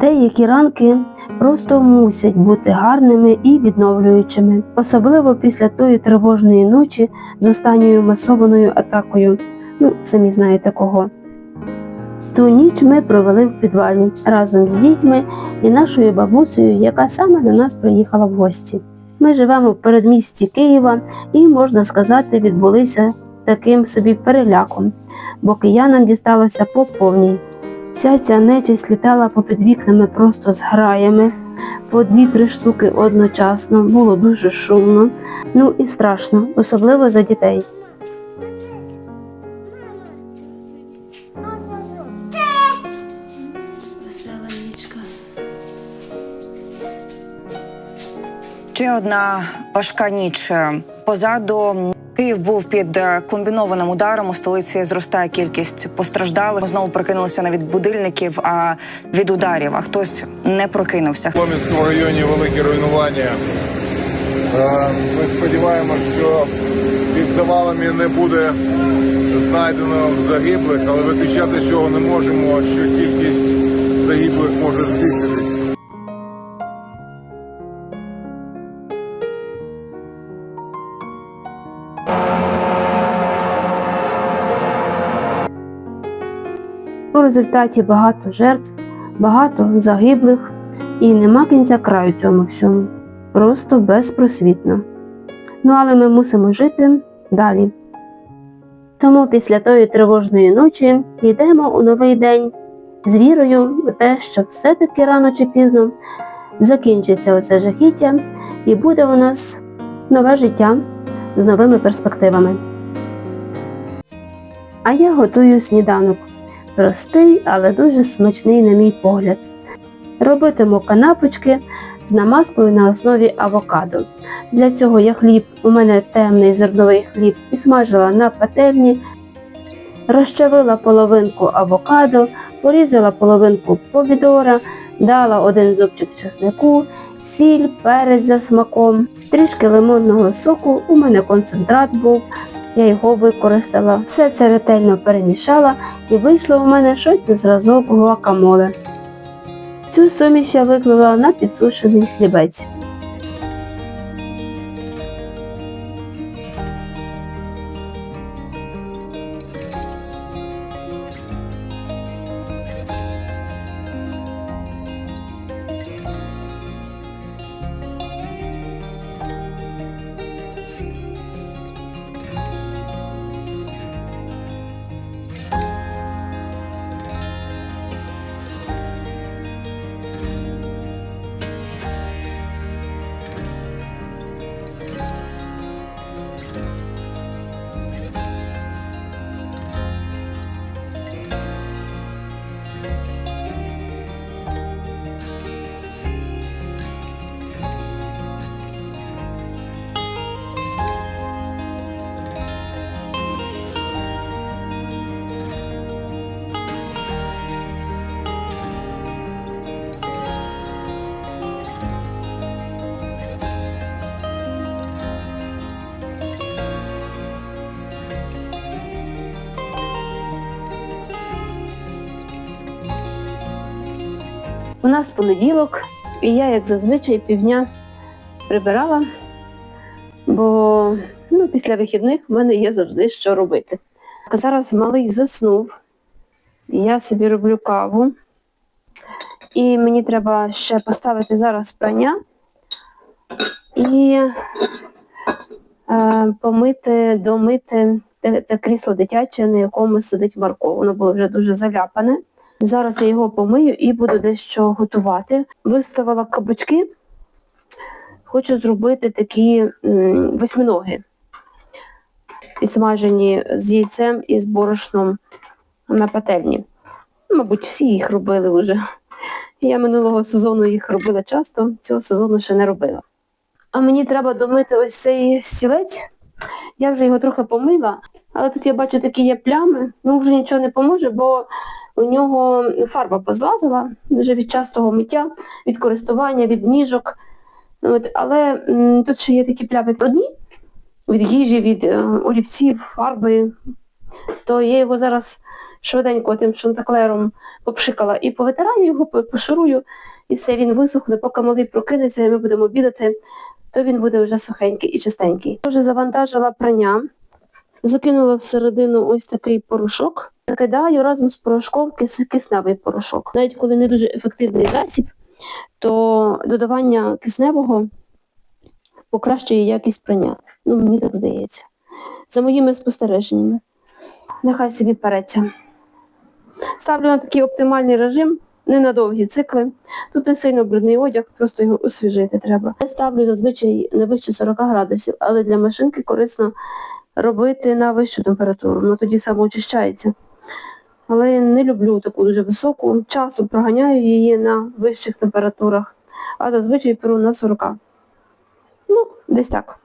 Деякі ранки просто мусять бути гарними і відновлюючими, особливо після тої тривожної ночі з останньою масованою атакою. Ну, самі знаєте кого. Ту ніч ми провели в підвалі разом з дітьми і нашою бабусею, яка саме до нас приїхала в гості. Ми живемо в передмісті Києва і, можна сказати, відбулися таким собі переляком, бо киянам дісталося по повній. Вся ця нечисть літала попід вікнами просто з граями, по дві-три штуки одночасно, було дуже шумно, ну і страшно, особливо за дітей. Весела нічка. Ще одна важка ніч позаду. Київ був під е, комбінованим ударом. У столиці зростає кількість постраждалих. Знову прокинулися не від будильників, а від ударів. А хтось не прокинувся. В Ломінському районі великі руйнування. Е, Ми сподіваємося, що під завалами не буде знайдено загиблих, але виключати цього не можемо, що кількість загиблих може збільшитись. Результаті багато жертв, багато загиблих і нема кінця краю цьому всьому. Просто безпросвітно. Ну але ми мусимо жити далі. Тому після тої тривожної ночі йдемо у новий день з вірою в те, що все-таки рано чи пізно закінчиться оце жахіття і буде у нас нове життя з новими перспективами. А я готую сніданок. Простий, але дуже смачний, на мій погляд. Робитиму канапочки з намазкою на основі авокадо. Для цього я хліб, у мене темний зерновий хліб, і смажила на пательні, розчавила половинку авокадо, порізала половинку помідора, дала один зубчик чеснику, сіль, перець за смаком, трішки лимонного соку, у мене концентрат був, я його використала. Все це ретельно перемішала і вийшло у мене щось на зразок гуакамоле. Цю суміш я виклала на підсушений хлібець. У нас понеділок, і я, як зазвичай, півдня прибирала, бо ну, після вихідних в мене є завжди що робити. Зараз малий заснув, я собі роблю каву. І мені треба ще поставити зараз прання і е, помити, домити те, те крісло дитяче, на якому сидить Марко. Воно було вже дуже заляпане. Зараз я його помию і буду дещо готувати. Виставила кабачки. Хочу зробити такі восьминоги, підсмажені з яйцем і з борошном на пательні. Мабуть, всі їх робили вже. Я минулого сезону їх робила часто, цього сезону ще не робила. А мені треба домити ось цей стілець. Я вже його трохи помила, але тут я бачу такі є плями. Ну вже нічого не поможе, бо у нього фарба позлазила вже від частого миття, від користування, від ніжок. От, але тут ще є такі плями брудні від їжі, від е, олівців, фарби. То я його зараз швиденько тим шантаклером попшикала і повитираю його, пошурую, і все, він висохне, поки малий прокинеться, і ми будемо обідати, то він буде вже сухенький і чистенький. Вже завантажила прання, закинула всередину ось такий порошок, накидаю разом з порошком кис- кисневий порошок. Навіть коли не дуже ефективний засіб, то додавання кисневого покращує якість прання. Ну, мені так здається. За моїми спостереженнями. Нехай собі переться. Ставлю на такий оптимальний режим, не на довгі цикли. Тут не сильно брудний одяг, просто його освіжити треба. Я ставлю зазвичай не вище 40 градусів, але для машинки корисно робити на вищу температуру, воно тоді самоочищається. Але я не люблю таку дуже високу. Часу проганяю її на вищих температурах, а зазвичай перу на 40. Ну, десь так.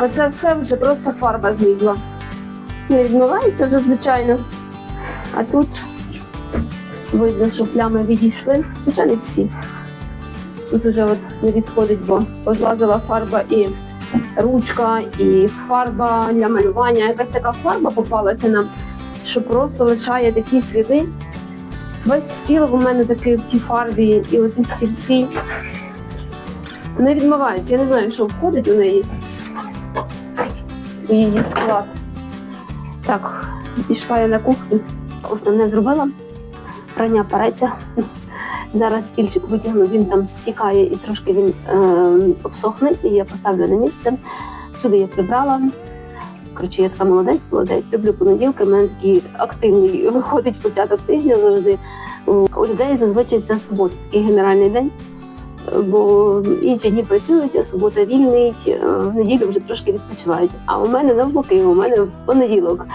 Оце все вже просто фарба злізла. Не відмивається вже, звичайно. А тут видно, що плями відійшли. Не всі. Тут вже от не відходить, бо позлазила фарба і ручка, і фарба для малювання. Якась така фарба попалася нам, що просто лишає такі сліди. Весь стіл у мене такий в тій фарбі, і оці стільці не відмивається. Я не знаю, що входить у неї у її склад. Так, пішла я на кухню. Основне зробила. Прання переться. Зараз стільчик витягну, він там стікає і трошки він е, обсохне, і я поставлю на місце. Сюди я прибрала. Коротше, я така молодець, молодець. Люблю понеділки. У мене такий активний виходить початок тижня завжди. У людей зазвичай це субота, такий генеральний день. Бо інші дні працюють, а субота вільний, е, в неділю вже трошки відпочивають. А у мене навпаки, у мене в понеділок.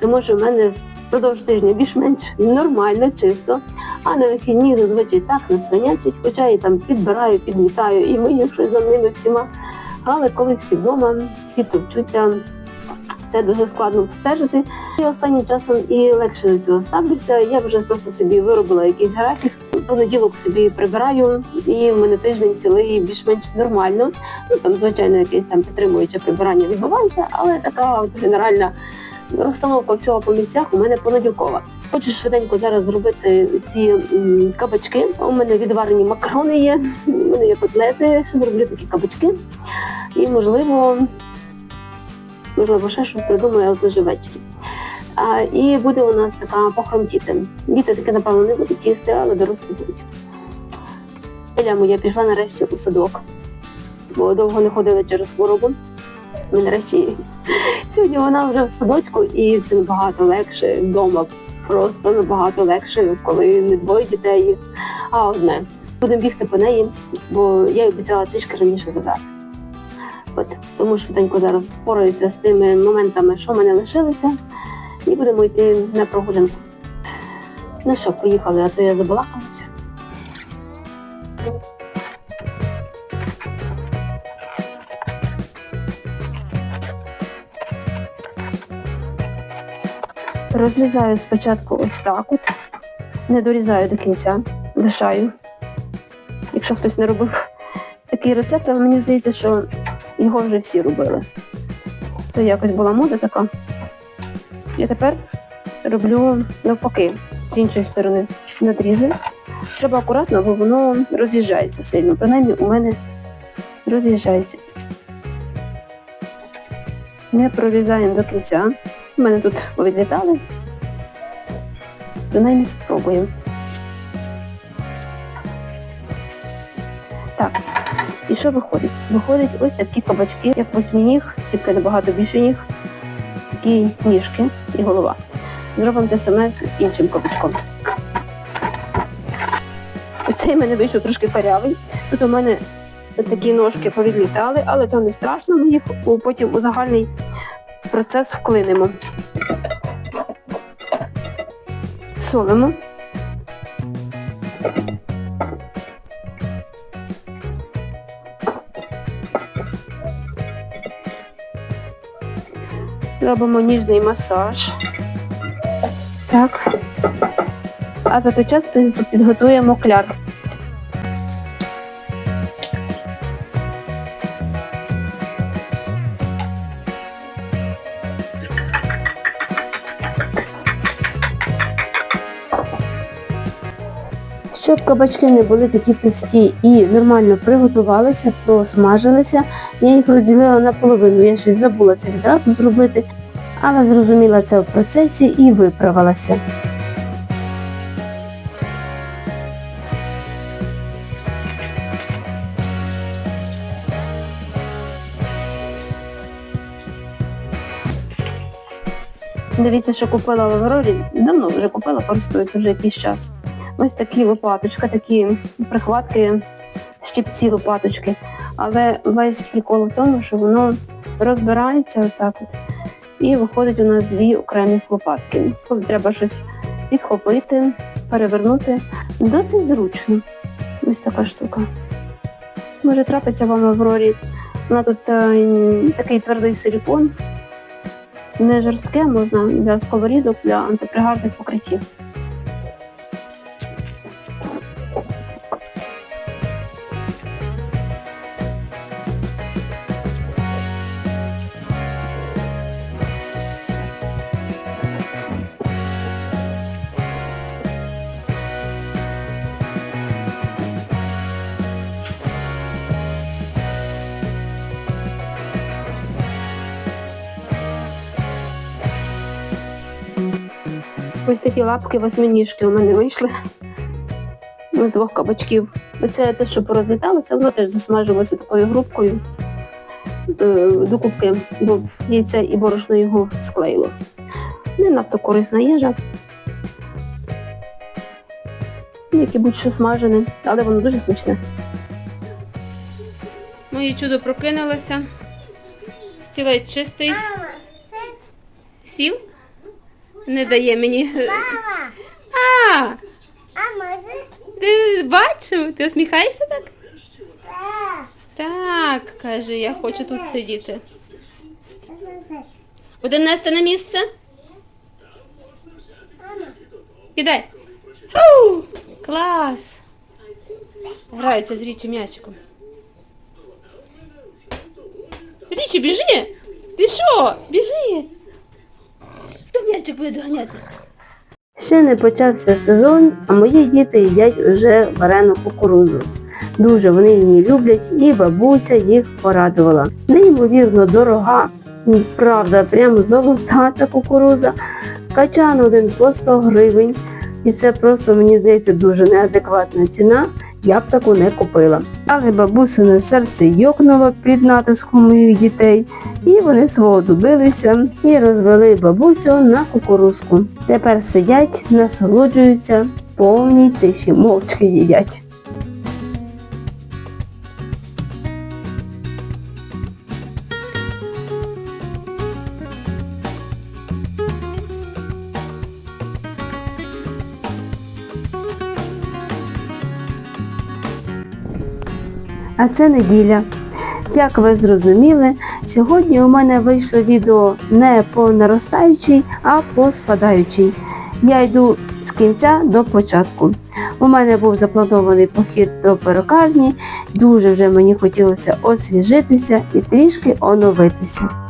Тому що в мене впродовж тижня більш-менш нормально, чисто. А на вихідні зазвичай так насвинячить, хоча і там підбираю, підмітаю і мию щось за ними всіма. Але коли всі вдома, всі товчуться, це дуже складно встежити. І останнім часом і легше до цього ставлюся. Я вже просто собі виробила якийсь графік. Понеділок собі прибираю, і в мене тиждень цілий більш-менш нормально. Ну там, звичайно, якесь там підтримуюче прибирання відбувається, але така от генеральна розстановка всього по місцях у мене понеділкова. Хочу швиденько зараз зробити ці кабачки. У мене відварені макарони є, у мене є котлети, ще зроблю такі кабачки. І можливо, можливо, ще щось придумаю, але це вже ввечері. А, і буде у нас така похромтіти. Діти таке, напевно, не будуть їсти, але дорослі будуть. Еля моя пішла нарешті у садок, бо довго не ходила через хворобу. Ми нарешті сьогодні вона вже в садочку, і це набагато легше вдома. Просто набагато легше, коли не двоє дітей, а одне. Будемо бігти по неї, бо я обіцяла трішки раніше забрати. От тому швиденько зараз впораюся з тими моментами, що в мене лишилися, і будемо йти на прогулянку. Ну що, поїхали, а то я забалакалася. Розрізаю спочатку ось так от, не дорізаю до кінця, лишаю. Якщо хтось не робив такий рецепт, але мені здається, що його вже всі робили. То якось була мода така. Я тепер роблю навпаки, з іншої сторони надрізи. Треба акуратно, бо воно роз'їжджається сильно. Принаймні у мене роз'їжджається. Не прорізаємо до кінця. У мене тут повідлітали. Принаймні спробуємо. Так, і що виходить? Виходить ось такі кабачки, як восьминіг, тільки набагато більше ніг. Такі ніжки і голова. Зробимо те саме з іншим кабачком. Оцей в мене вийшов трошки корявий. Тут у мене такі ножки повідлітали, але то не страшно, ми їх потім у загальний процес вклинемо. Солимо. Робимо ніжний масаж. Так. А за той час підготуємо кляр. Щоб кабачки не були такі товсті і нормально приготувалися, просмажилися, я їх розділила на половину. Я щось забула це відразу зробити, але зрозуміла це в процесі і виправилася. Дивіться, що купила в Аврорі. Давно вже купила, користуюся вже якийсь час. Ось такі лопаточка, такі прихватки, щипці лопаточки. Але весь прикол в тому, що воно розбирається отак от, і виходить у нас дві окремі лопатки. Коли треба щось підхопити, перевернути, досить зручно. Ось така штука. Може трапиться вам Аврорі. Вона тут е, такий твердий силікон, не жорстке, можна для сковорідок, для антипригарних покриттів. Ось такі лапки восьминіжки у мене вийшли. З двох кабачків. Оце те, що порозліталося, воно теж засмажилося такою грубкою е, до кубки, бо яйце і борошно його склеїло. Не надто корисна їжа. Як і будь-що смажене, але воно дуже смачне. Моє чудо прокинулося. Стілець чистий. Сів? Не дає мені. Мама! А, Мама, ти бачив? Ти усміхаєшся так? Так, каже, я хочу тут сидіти. Буде нести на місце? Кидай. Фу, клас. Граються з річі м'ячиком. Річі, біжи! Ти що? Біжи! М'ячик буде доганяти? Ще не почався сезон, а мої діти їдять уже варену кукурудзу. Дуже вони її люблять, і бабуся їх порадувала. Неймовірно дорога, правда, прямо золота та кукуруза. Качан один по 100 гривень. І це просто, мені здається, дуже неадекватна ціна. Я б таку не купила. Але бабусине серце йокнуло під натиском моїх дітей, і вони свого добилися і розвели бабусю на кукурузку. Тепер сидять, насолоджуються, повній тиші, мовчки їдять. А це неділя. Як ви зрозуміли, сьогодні у мене вийшло відео не по наростаючій, а по спадаючій. Я йду з кінця до початку. У мене був запланований похід до перукарні, дуже вже мені хотілося освіжитися і трішки оновитися.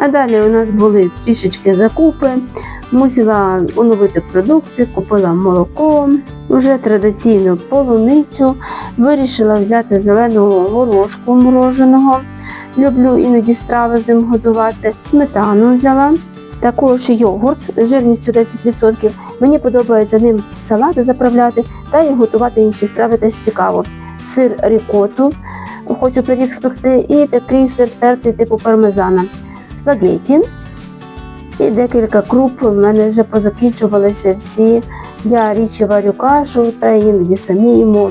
А далі у нас були трішечки закупи. Мусила оновити продукти, купила молоко, вже традиційно полуницю. Вирішила взяти зеленого горошку мороженого. Люблю іноді страви з ним готувати. Сметану взяла. Також йогурт жирністю 10%. Мені подобається ним салати заправляти та і готувати інші страви теж цікаво. Сир рікоту хочу пиріг спекти і такий сир тертий типу пармезана спагеті і декілька круп. У мене вже позакінчувалися всі. Я річі варю кашу та іноді самі їмо.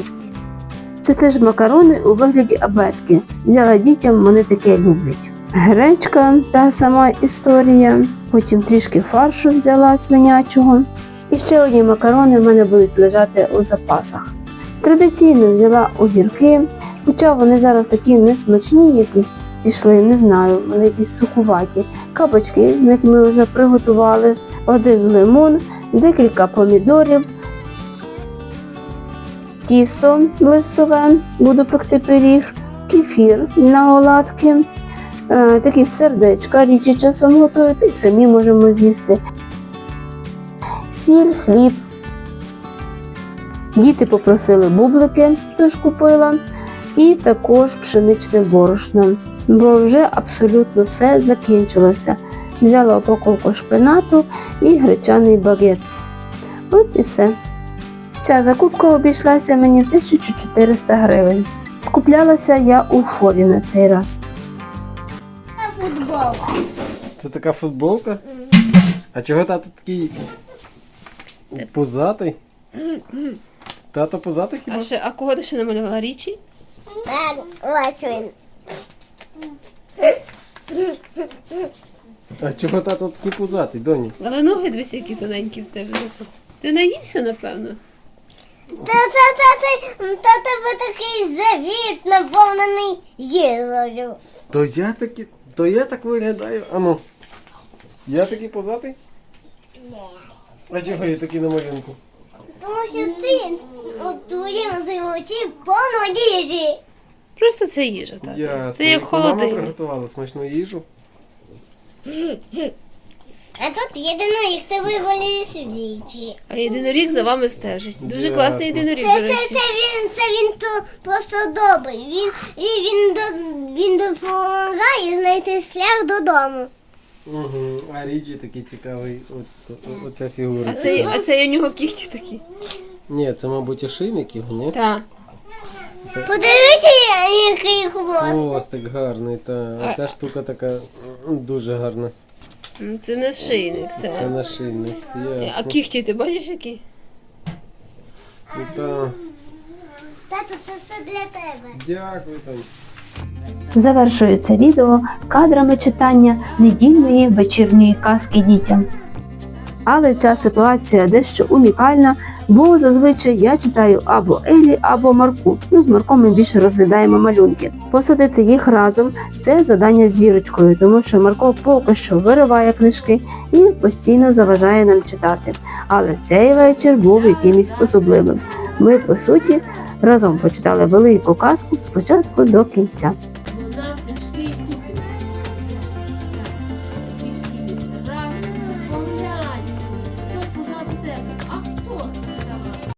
Це теж макарони у вигляді абетки. Взяла дітям, вони таке люблять. Гречка та сама історія. Потім трішки фаршу взяла свинячого. І ще одні макарони в мене будуть лежати у запасах. Традиційно взяла огірки, хоча вони зараз такі несмачні, якісь пішли, не знаю, вони якісь сухуваті. Капочки, з них ми вже приготували, один лимон, декілька помідорів, тісто листове, буду пекти пиріг, кефір на оладки, е, такі сердечка, річі часом готують, і самі можемо з'їсти. Сіль, хліб. Діти попросили бублики, тож купила, і також пшеничне борошно, бо вже абсолютно все закінчилося. Взяла упаковку шпинату і гречаний багет. От і все. Ця закупка обійшлася мені в 1400 гривень. Скуплялася я у форі на цей раз. Футбол. Це така футболка? А чого тато такий пузатий? Тато пузатий хіба? А ще, а кого ти ще намалювала річі? Ось він. А чого тато такий пузатий, доні? Але ноги дивись, які тоненькі в тебе. Ти наївся, напевно. Та-та-та, та тебе такий завіт наповнений їжею. То я таки. То я так виглядаю. Ану. Я такий пузатий? Не. А чого я такий на малюнку? Тому що ти у твоєму очі повно їжі. Просто це їжа, так. Ясно. Це як Мама холодильник. приготувала смачну їжу. А тут єдино, як ти виголюєш вічі. А єдиноріг за вами стежить. Дуже Ясно. класний єдиноріг, Це, до це, речі. це він, це він то просто добрий. Він, і він, до, він допомагає знайти шлях додому. Угу. А Ріджі такий цікавий. От, о- оця фігура. А це, а це у нього кіхті такі. Ні, це, мабуть, ошейник його, ні? Так. Подивися, який хвост. Хвостик гарний, та. А ця штука така дуже гарна. Ну, Це не шийник, Це це. нашийник. А Ясно. кіхті ти бачиш які? Та, Тато, це все для тебе. дякую. Завершую це відео кадрами читання недільної вечірньої казки дітям. Але ця ситуація дещо унікальна, бо зазвичай я читаю або Елі, або Марку. Ну, з Марком ми більше розглядаємо малюнки. Посадити їх разом це завдання з зірочкою, тому що Марко поки що вириває книжки і постійно заважає нам читати. Але цей вечір був якимось особливим. Ми, по суті, разом почитали велику казку спочатку до кінця.